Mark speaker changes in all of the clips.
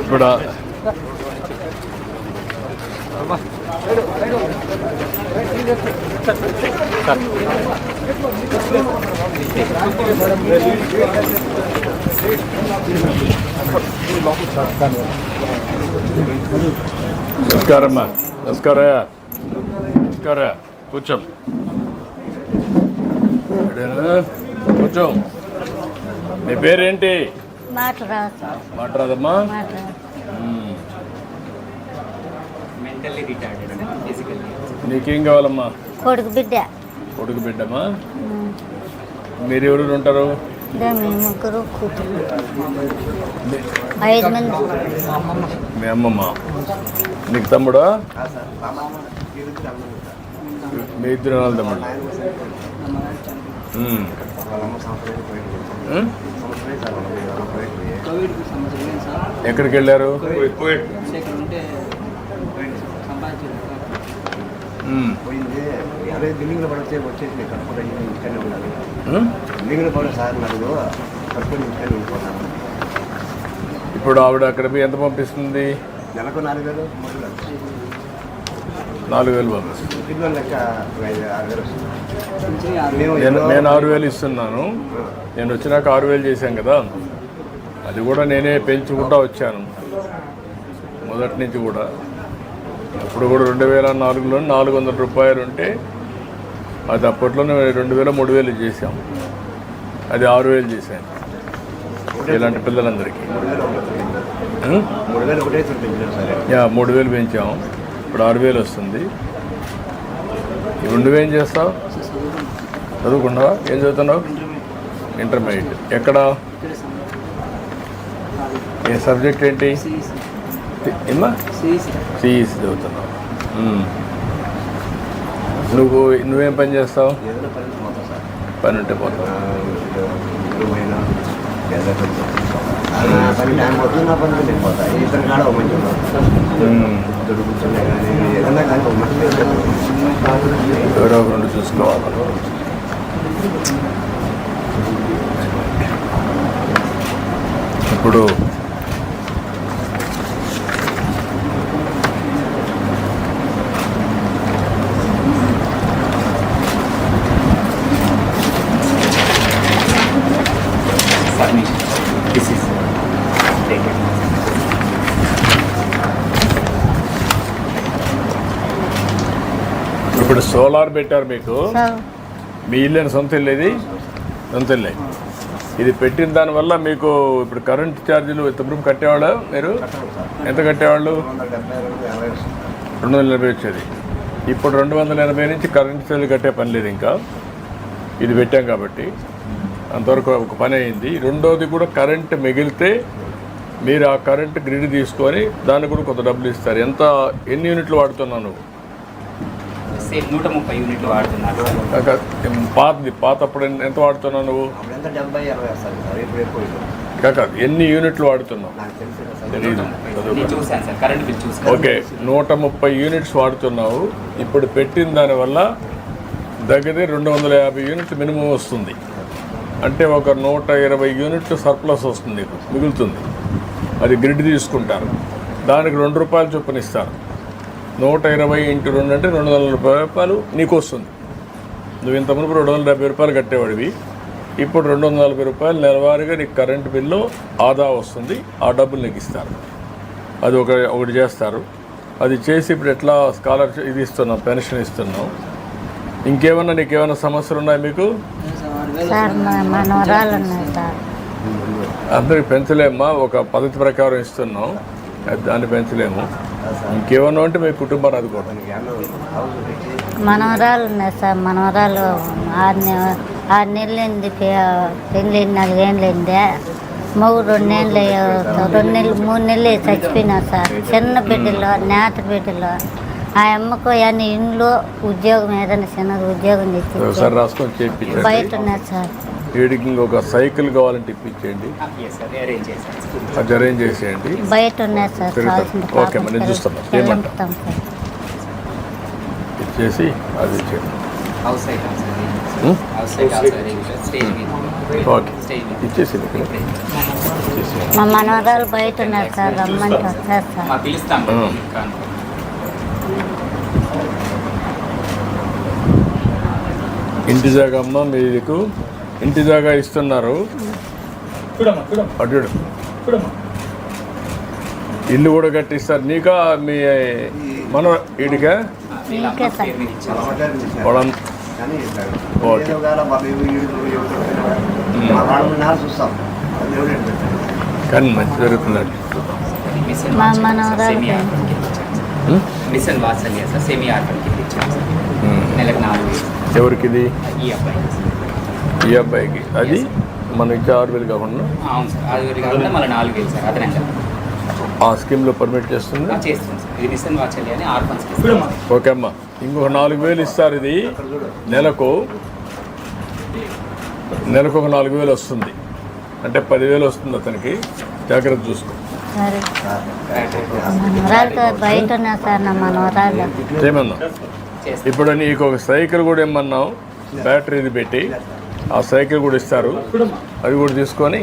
Speaker 1: ఇప్పుడు నమస్కారమ్మా. నమస్కార నమస్కార కూర్చోం. కూర్చో నీ పేరేంటి?
Speaker 2: మాట్లాడదు
Speaker 1: మాట్లాడదమ్మా. నీకేం కావాలమ్మా?
Speaker 2: కొడుకు బిడ్డ.
Speaker 1: కొడుకు బిడ్డమ్మా. మీరు ఎవరు ఉంటారు?
Speaker 2: మీ ముగ్గురు కూతురు ఐదు మంది.
Speaker 1: మీ అమ్మమ్మ. నీకు తమ్ముడా? మీ ఇద్దరు వాళ్ళ తమ్ముడు ఎక్కడికి వెళ్ళారు
Speaker 3: అదే బిల్డింగ్లో పడితే వచ్చేసి కట్టుకుంటే ఇంటికనే ఉండాలి
Speaker 1: ఉమ్?
Speaker 3: బిల్డింగ్లో పడే సార్ నాకు కట్టుకొని ఇంటికనే ఉండిపోతాను
Speaker 1: ఇప్పుడు ఆవిడ అక్కడ పోయి ఎంత పంపిస్తుంది?
Speaker 3: నెలకు నాలుగు వేలు.
Speaker 1: నాలుగు వేలు పంపిస్తుంది.
Speaker 3: లెక్క ఐదు ఆరు వేలు వస్తుంది.
Speaker 1: నేను నేను ఆరు వేలు ఇస్తున్నాను. నేను వచ్చినాక ఆరు వేలు చేశాను కదా. అది కూడా నేనే పెంచుకుంటా వచ్చాను. మొదటి నుంచి కూడా. అప్పుడు కూడా రెండు వేల నాలుగులో నాలుగు వందల రూపాయలు ఉంటే అది అప్పట్లోనే రెండు వేల మూడు వేలు చేశాం. అది ఆరు వేలు చేశాను. ఇలాంటి పిల్లలందరికీ.
Speaker 3: వేలు వేలు
Speaker 1: యా మూడు వేలు పెంచాం. ఇప్పుడు ఆరు వేలు వస్తుంది. ఇప్పుడు నువ్వేం చేస్తావు? చదువుకున్నావా ఏం చదువుతున్నావు? ఇంటర్మీడియట్ ఎక్కడ? ఏ సబ్జెక్ట్ ఏంటి? ఏమా చదువుతున్నావు. Hmm. నువ్వు నువ్వేం పని చేస్తావు?
Speaker 3: పని
Speaker 1: ఉంటే పోతావు.
Speaker 3: Hmm.
Speaker 1: ఎవరో రెండు చూసుకోవాలి. ఇప్పుడు ఇప్పుడు సోలార్ పెట్టారు మీకు మీ ఇల్లు సొంత ఇల్లు ఇది? సొంత ఇల్లే ఇది పెట్టిన దానివల్ల మీకు ఇప్పుడు కరెంట్ ఛార్జీలు ఇంతవరకు కట్టేవాళ్ళు మీరు? ఎంత కట్టేవాళ్ళు?
Speaker 3: రెండు
Speaker 1: రెండు వందల ఎనభై వచ్చేది. ఇప్పుడు రెండు వందల ఎనభై నుంచి కరెంట్ ఛార్జీలు కట్టే పని లేదు ఇంకా. ఇది పెట్టాం కాబట్టి. అంతవరకు ఒక పని అయింది. రెండోది కూడా కరెంట్ మిగిలితే మీరు ఆ కరెంట్ గ్రిడ్ తీసుకొని దానికి కూడా కొంత డబ్బులు ఇస్తారు. ఎంత ఎన్ని యూనిట్లు వాడుతున్నావు నువ్వు?
Speaker 4: సేమ్ నూట ముప్పై యూనిట్లు వాడుతున్నారు.
Speaker 1: పాతది పాత అప్పుడు ఎన్- ఎంత వాడుతున్నావు నువ్వు?
Speaker 3: డెబ్బై అరవై వస్తుంది సార్ ఇప్పుడు ఎక్కువ ఇప్పుడు.
Speaker 1: కాక ఎన్ని యూనిట్లు వాడుతున్నావు? ఓకే నూట ముప్పై. యూనిట్స్ వాడుతున్నావు. ఇప్పుడు పెట్టిన దానివల్ల దగ్గర రెండు వందల యాభై యూనిట్లు మినిమం వస్తుంది. అంటే ఒక నూట ఇరవై యూనిట్లు సర్ప్లస్ వస్తుంది మిగులుతుంది. అది గ్రిడ్ తీసుకుంటారు. దానికి రెండు రూపాయలు చొప్పున ఇస్తారు. నూట ఇరవై ఇంటూ రెండు అంటే రెండు వందల నలభై రూపాయలు నీకు వస్తుంది నువ్వు ఇంత మునుపు రెండు వందల డెబ్బై రూపాయలు కట్టేవాడివి. ఇప్పుడు రెండు వందల నలభై రూపాయలు నెలవారీగా నీకు కరెంట్ బిల్లు ఆదా వస్తుంది. ఆ డబ్బులు నీకు ఇస్తారు. అది ఒక ఒకటి చేస్తారు. అది చేసి ఇప్పుడు ఎట్లా స్కాలర్షిప్ ఇది ఇస్తున్నాం పెన్షన్ ఇస్తున్నాం ఇంకేమన్నా నీకు ఏమైనా సమస్యలు ఉన్నాయి మీకు? అందరికి పెంచలేమ్మా. ఒక పద్ధతి ప్రకారం ఇస్తున్నాం. దాన్ని పెంచలేము. ఇంకేమన్నా ఉంటే మీ కుటుంబాన్ని
Speaker 3: పెట్టి
Speaker 2: మనవరాలు ఉన్నాయి సార్ మనవరాలు ఆరు నె ఆరు నెలలైంది పెళ్ళి నాలుగేళ్ళైందే మగ రెండేళ్ళు రెండు నెలలు మూడు నెలలు చచ్చిపోయినా సార్. చిన్న బిడ్డలో నేత బిడ్డలో. ఆ అమ్మకు అన్ని ఇంట్లో ఉద్యోగం ఏదైనా చిన్నది ఉద్యోగం
Speaker 1: చేయించండి
Speaker 2: బయట ఉన్నారు సార్.
Speaker 1: వీడికి ఇంకొక సైకిల్ కావాలంటే ఇప్పించేయండి. అది అరేంజ్ చేసేయండి.
Speaker 2: బయట ఉన్నారు సార్
Speaker 1: ఓకే, మరి నేను చూస్తాను.
Speaker 2: సార్.
Speaker 1: ఇచ్చేసి అది ఇచ్చేయండి Hmm? ఓకే.
Speaker 2: మా మనవరాలు బయట ఉన్నారు సార్ రమ్మంటే వస్తారు సార్
Speaker 4: పిలుస్తాం. ఇంకా.
Speaker 1: ఇంటి జాగా అమ్మ మీకు ఇంటి జాగా ఇస్తున్నారు. అటు చూడు. ఇల్లు కూడా కట్టిస్తారు. నీకా మీ మన ఇడికా
Speaker 3: కానీ
Speaker 1: మంచి
Speaker 4: మిషన్ సార్, సెమీ. ఆర్ఫన్ కింద సార్.
Speaker 1: ఉం?
Speaker 4: మిషన్. నెలకు నాలుగు
Speaker 1: ఎవరికి ఇది
Speaker 4: ఈ అబ్బాయి
Speaker 1: ఈ అబ్బాయికి. అది మన ఇచ్చే ఆరు వేలు కాకుండా?
Speaker 4: అవును సార్ అది కాకుండా మళ్ళీ నాలుగు వేలు సార్ అదనంగా
Speaker 1: ఆ స్కీమ్లో పర్మిట్ చేస్తుంది?
Speaker 4: సార్ ఇది మిషన్ అని.
Speaker 1: ఓకే అమ్మా. ఇంకొక నాలుగు వేలు ఇస్తారు ఇది. నెలకు నెలకు ఒక నాలుగు వేలు వస్తుంది. అంటే పదివేలు వస్తుంది అతనికి. జాగ్రత్త చూసుకో.
Speaker 2: బయట
Speaker 1: ఏమన్నా?
Speaker 4: చేస్తాం.
Speaker 1: ఇప్పుడు నీకు ఒక సైకిల్ కూడా ఇమ్మన్నావు. బ్యాటరీది పెట్టి. ఆ సైకిల్ కూడా ఇస్తారు. అది కూడా తీసుకొని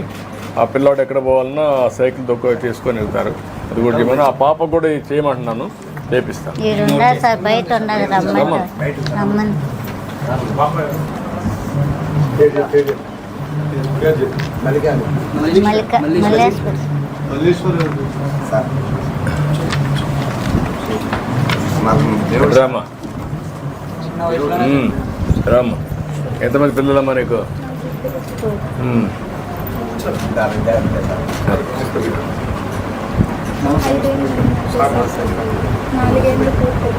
Speaker 1: ఆ పిల్లాడు ఎక్కడ పోవాలన్నా ఆ సైకిల్ దొక్క తీసుకొని వెళ్తారు. అది కూడా చేయమని ఆ పాప కూడా చేయమంటున్నాను. చేపిస్తాను
Speaker 2: ఉన్నారు
Speaker 1: ఎంతమంది పిల్లలమ్మా నీకు ఉమ్,
Speaker 3: దాని దేవుడు సార్
Speaker 5: నాలుగేళ్ళు పూర్తి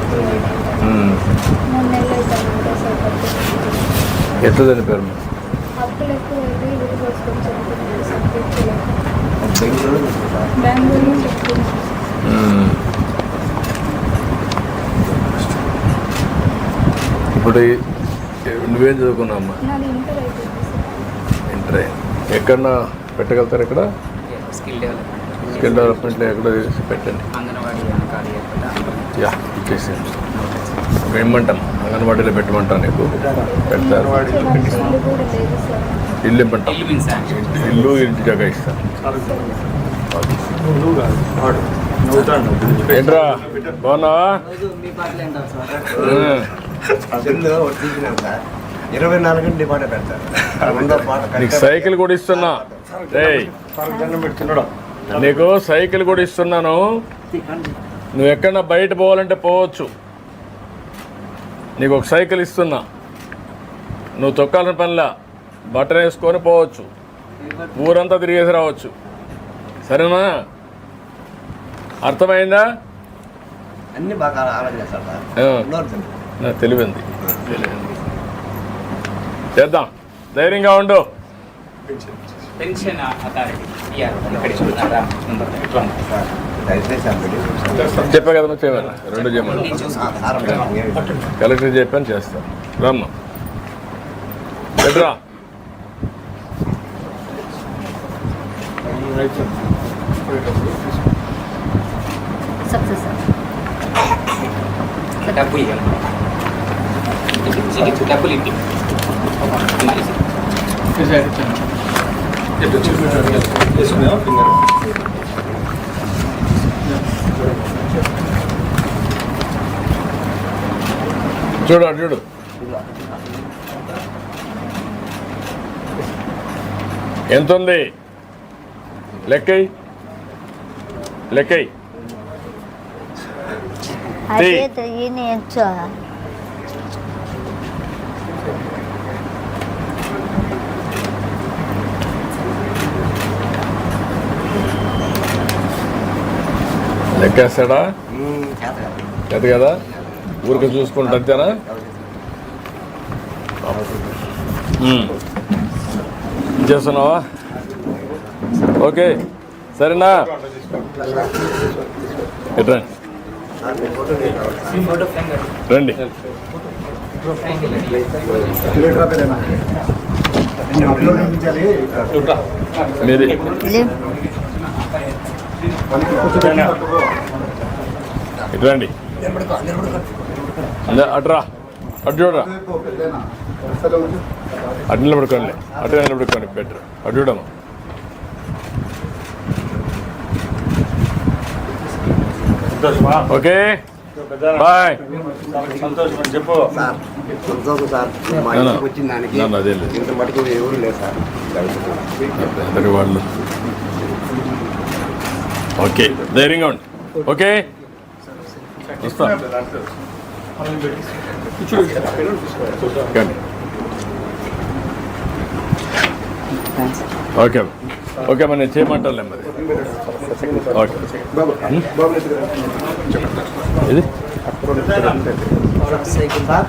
Speaker 1: ఉమ్.
Speaker 5: మూడు నెలలు అవుతాను సార్
Speaker 1: ఎట్లా చనిపోయారు
Speaker 5: అప్పులు ఎక్కువ అయితే ఇది పోసుకొని చదువుకున్నాను సార్
Speaker 3: బెంగళూరు నుంచి సార్
Speaker 5: బెంగళూరు చెప్తున్నాను
Speaker 1: ఉమ్. ఇప్పుడు నువ్వేం చదువుకున్నావు అమ్మా
Speaker 5: నాది ఇంటర్
Speaker 1: ఎక్కడన్నా పెట్టగలుగుతారు ఇక్కడ?
Speaker 4: Skill development.
Speaker 1: స్కిల్ డెవలప్మెంట్లో ఎక్కడ పెట్టండి. యా ఇచ్చేసి ఇమ్మంటాం అంగన్వాడీలో పెట్టమంటాం నీకు. పెడతారు.
Speaker 5: ఇల్లు
Speaker 1: ఇమ్మంటాం.
Speaker 4: ఇల్లు
Speaker 1: ఇంటి జాగా ఇస్తాం. ఏంట్రా? బాగున్నావా?
Speaker 3: ఇరవై నాలుగు గంటలు పాట పెడతారు
Speaker 1: సైకిల్ కూడా ఇస్తున్నా నీకు సైకిల్ కూడా ఇస్తున్నాను. నువ్వు ఎక్కడన్నా బయట పోవాలంటే పోవచ్చు. నీకు ఒక సైకిల్ ఇస్తున్నా. నువ్వు తొక్కాలని పనిలా బట్టలు వేసుకొని పోవచ్చు. ఊరంతా తిరిగేసి రావచ్చు. సరేనా? అర్థమైందా?
Speaker 3: అన్ని బాగా ఆలోచన
Speaker 1: నాకు తెలివింది. తెలివింది చేద్దాం. ధైర్యంగా ఉండు. చెప్పా కదా నువ్వు చేయమని. రెండు. చేయమని కలెక్టర్ చెప్పాను చేస్తాను. రమ్మ. ఎట్రా?
Speaker 2: సక్సెస్
Speaker 4: డబ్బులు ఇవ్వాలి డబ్బులు ఇంటి మరి
Speaker 1: చూడు చూడు ఎంత ఉంది లెక్కై లెక్కై లెక్కేస్తాడా
Speaker 3: ఉమ్, చేత కాదు.
Speaker 1: అది కదా? ఊరికి చూసుకుంటా అంతేనా. చేస్తున్నావా? ఓకే సరేనా? రండి. మీది. ఇటు రండి. అందా, అటురా అటు చూడరా. అటు నిలబడుకోండి. అటు నిలబడుకోండి బెటర్. అటు చూడమ్మా. ఓకే. బాయ్.
Speaker 6: చెప్పు
Speaker 3: సార్ సంతోషం సార్ వచ్చిన దానికి. ఇంత మటుకు ఎవరు లేదు సార్.
Speaker 1: వాళ్ళు. ఓకే ధైర్యంగా ఉండి ఓకే వస్తా ఓకే ఓకే మరి నేను చేయమంటానులే మరి ఓకే ఇది